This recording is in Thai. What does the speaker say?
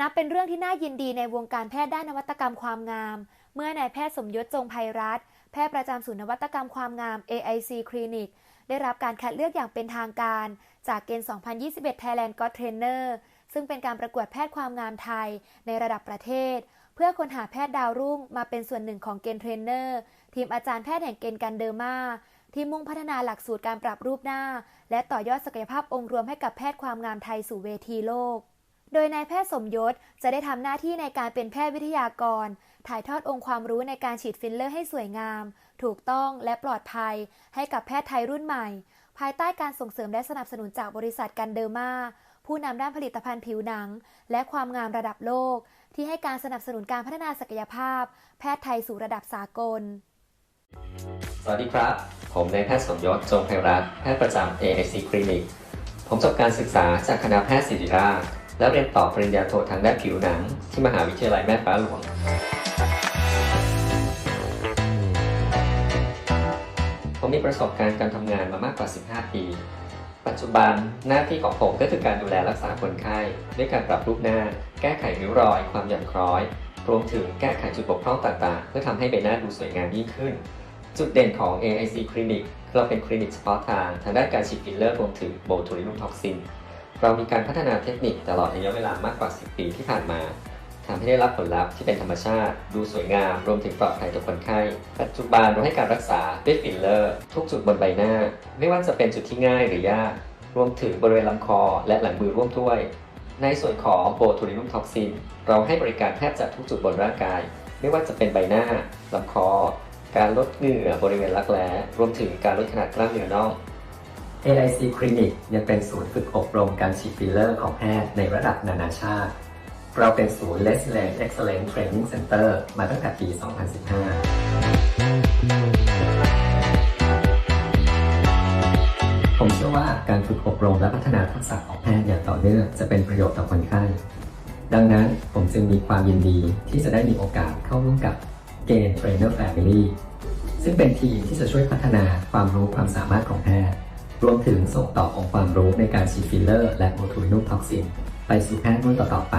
นับเป็นเรื่องที่น่ายินดีในวงการแพทย์ด้านนวัตกรรมความงาม เมื่อนายแพทย์สมยศจงไพรัตน์แพทย์ประจำศูนย์นวัตกรรมความงาม AIC Clinic ได้รับการคัดเลือกอย่างเป็นทางการ จากเกณฑ์ 2021 Thailand God Trainer ซึ่งเป็นการประกวดแพทย์ความงามไทยในระดับประเทศ เพื่อค้นหาแพทย์ดาวรุ่งมาเป็นส่วนหนึ่งของเกณฑ์เทรนเนอร์ ทีมอาจารย์แพทย์แห่งเกณฑ์กันเดอร์มาที่มุ่งพัฒนาหลักสูตรการปรับรูปหน้า และต่อยอดศักยภาพองค์รวมให้กับแพทย์ความงามไทยสู่เวทีโลก โดยนายแพทย์สมยศจะได้ทำหน้าที่ในการเป็นแพทย์วิทยากร ถ่ายทอดองค์ความรู้ในการฉีดฟิลเลอร์ให้สวยงาม ถูกต้องและปลอดภัย ให้กับแพทย์ไทยรุ่นใหม่ ภายใต้การส่งเสริมและสนับสนุนจากบริษัทกันเดอร์มาผู้นำด้านผลิตภัณฑ์ผิวหนัง และความงามระดับโลก ที่ให้การสนับสนุนการพัฒนาศักยภาพ แพทย์ไทยสู่ระดับสากล สวัสดีครับ ผมนายแพทย์สมยศจงไพรัตน์แพทย์ประจำ AIC Clinic ผมจบการศึกษาจากคณะแพทย์ศิริราช และเรียนต่อปริญญาโททางด้านผิวหนัง ที่มหาวิทยาลัยแม่ฟ้าหลวง ผมมีประสบการณ์การทำงานมามากกว่า 15 ปี ปัจจุบันหน้าที่ของผมก็คือการดูแลรักษาคนไข้ ด้วยการปรับรูปหน้า แก้ไขริ้วรอย ความหย่อนคล้อย รวมถึงแก้ไขจุดบกพร่องต่างๆ เพื่อทำให้ใบหน้าดูสวยงามยิ่งขึ้นจุดเด่นของ AIC Clinic เราเป็นคลินิกเฉพาะทาง ทางด้านการฉีดฟิลเลอร์รวมถึงโบทูลินุมท็อกซิน เรามีการพัฒนาเทคนิคตลอดระยะเวลามากกว่า 10 ปีที่ผ่านมาทำให้ได้รับผลลัพธ์ที่เป็นธรรมชาติ ดูสวยงาม รวมถึงปลอดภัยต่อคนไข้ ปัจจุบันเราให้การรักษาด้วยฟิลเลอร์ ทุกจุดบนใบหน้า ไม่ว่าจะเป็นจุดที่ง่ายหรือยาก รวมถึงบริเวณลำคอ และหลังมือร่วมด้วย ในส่วนของโบทูลินุมท็อกซิน เราให้บริการแทบจะทุกจุดบนร่างกาย ไม่ว่าจะเป็นใบหน้าลำคอ การลดเหงื่อบริเวณรักแร้ รวมถึงการลดขนาดกล้ามเนื้อน่อง AIC Clinic ยังเป็นศูนย์ฝึกอบรมการฉีดฟิลเลอร์ของแพทย์ในระดับนานาชาติ เราเป็นศูนย์ Les l a n d Excellent Training Center มาตั้งแต่ปี 2015 ผมเชื่อว่าการฝึกอบรมและพัฒนาทักษะของแพทย์อย่างต่อเนื่องจะเป็นประโยชน์ต่อคนไข้ ดังนั้นผมจึงมีความยินดีที่จะได้มีโอกาสเข้าร่วมกับเกณฑ์ Trainer Family ซึ่งเป็นทีมที่จะช่วยพัฒนาความรู้ความสามารถของแพทย์ รวมถึงส่งต่อองค์ความรู้ในการฉีดฟิลเลอร์ และโมทูลินุมท็อกซิน ไปสู่แพทย์รุ่นต่อๆไป